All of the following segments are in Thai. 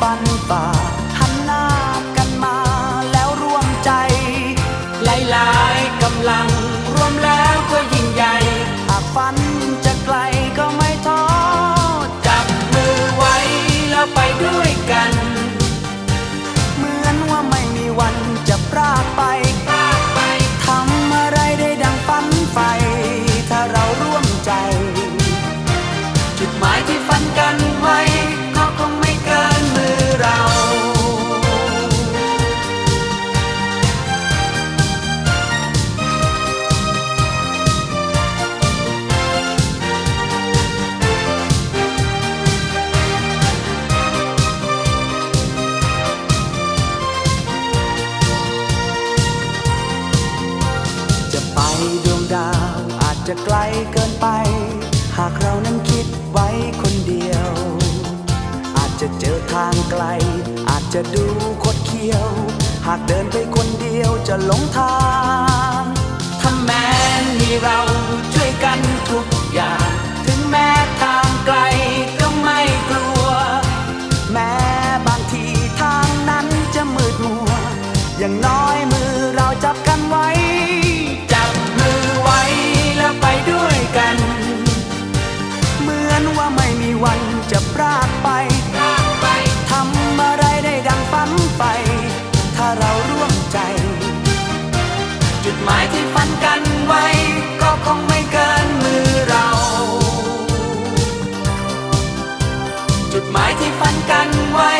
วยกันปันฝ่าหันหน้ากันมาแล้วร่วมใจ หลายๆกำลังรวมแล้วก็ยิ่งใหญ่หากฝัน จะไกลเกินไป หากเรานั้นคิดไว้คนเดียว อาจจะเจอทางไกล อาจจะดูคดเคี้ยว หากเดินไปคนเดียวจะหลงทาง จุดหมายที่ฝันกันไว้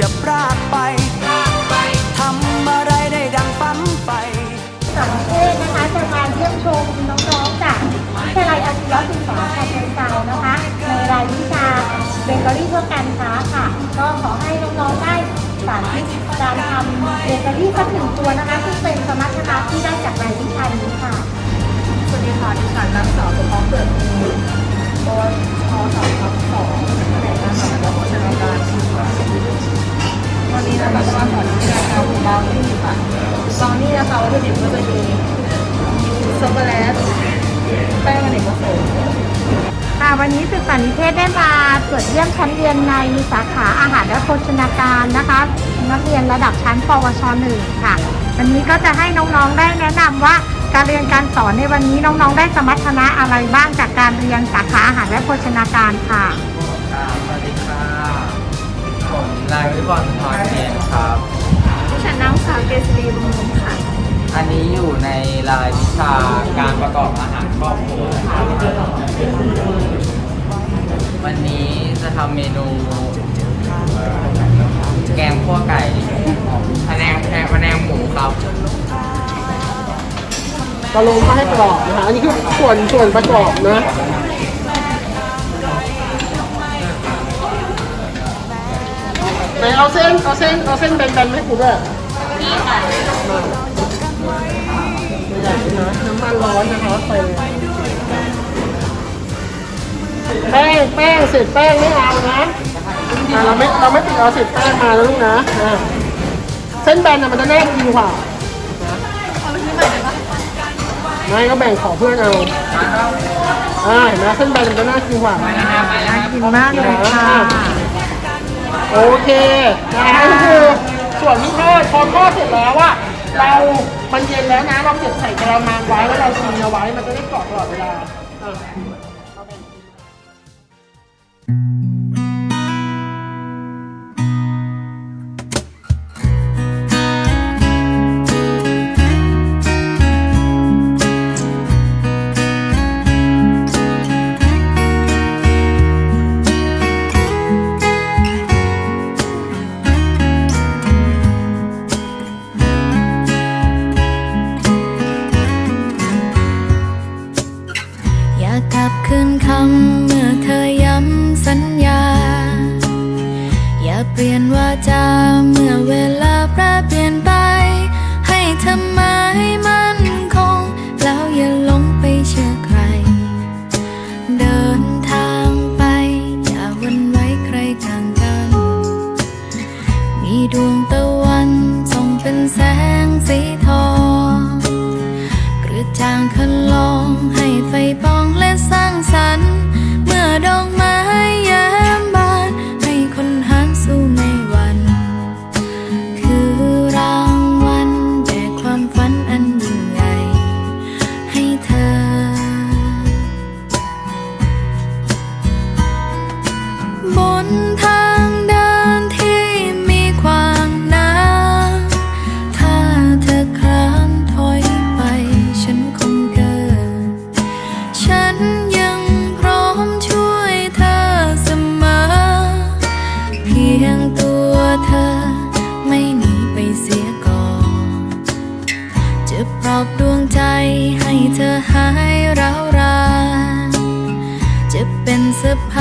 จะพรากไปทำอะไรได้ดังฝันใฝ่สามเทศนะคะจะมาเยี่ยมชมน้องๆจากวิทยาลัยอาชีวศึกษาชาเชิงเทรานะคะ ในรายวิชาเบเกอรี่เพื่อการค้าค่ะ ก็ขอให้น้องๆได้สาธิตการทำเบเกอรี่สักหนึ่งตัวนะคะ ซึ่งเป็นสมรรถนะที่ได้จากรายวิชานี้ค่ะ สวัสดีค่ะดิฉันนางสาวสมพรเกิดมู นนี้ศึกษานิเทศได้มาตรวจเยี่ยมชั้นเรียนในสาขาอาหารและโภชนาการนะคะ นักเรียนระดับชั้น ปวชหนึ่งค่ะ วันนี้ก็จะให้น้องๆได้แนะนำว่าการเรียนการสอนในวันนี้น้องๆ ได้สมรรถนะอะไรบ้างจากการเรียนสาขาอาหารและโภชนาการค่ะครับสวัสดีค่ะผมนายวิบลพรเทียนครับฉันนางสาวเกษรีบุญมุมค่ะ อันนี้อยู่ในรายวิชาการประกอบอาหารครอบครัวครับ วันนี้จะทำเมนูแกงขั่วไก่พะแนงแพงพะแนงหมูครับตะลงมาให้กรอบนะคะอันนี้คือส่วนส่วนประกอบนะไหนเอาเส้นเอาเส้นเอาเส้นแบนๆให้กูด้วยนี่ค่ะไม่ได้นะน้ำมันร้อนนะคะไป งแป้งเศษแป้งไม่เอานะอะเราไม่เราไม่ติดเอาเศษแป้งมานะลูกนะอะเส้นแบนน่ะมันจะแน่นกินกว่าไม่ก็แบ่งของเพื่อนเอาอ่าเห็นไหมเส้นแบนมันจะน่ากินกว่า น่ากินมากเลยค่ะ โอเคนะคะก็คือส่วนที่ทอดพอทอดเสร็จแล้วอะเรา มันเย็นแล้วนะ เราเก็บใส่กระมังไว้แล้วเราซีลเอาไว้ มันจะได้กรอบตลอดเวลาอะ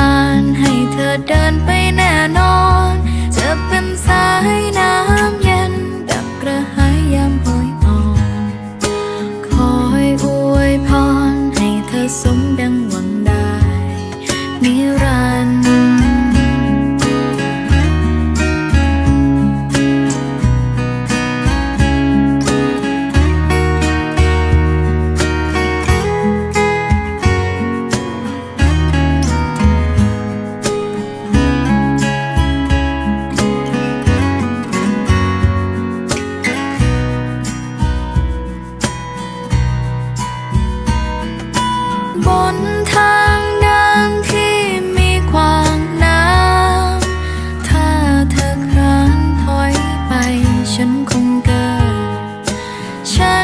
านให้เธอเดินไปแน่นอน จะเป็นสายน้ำ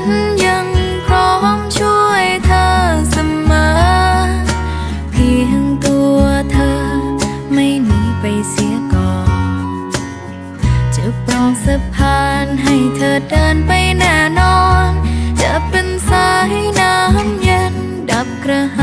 นยังพร้อมช่วยเธอเสมอ เพียงตัวเธอไม่หนีไปเสียก่อน จะปลองสะพานให้เธอเดินไปแน่นอน จะเป็นสายน้ำเย็นดับกระหาย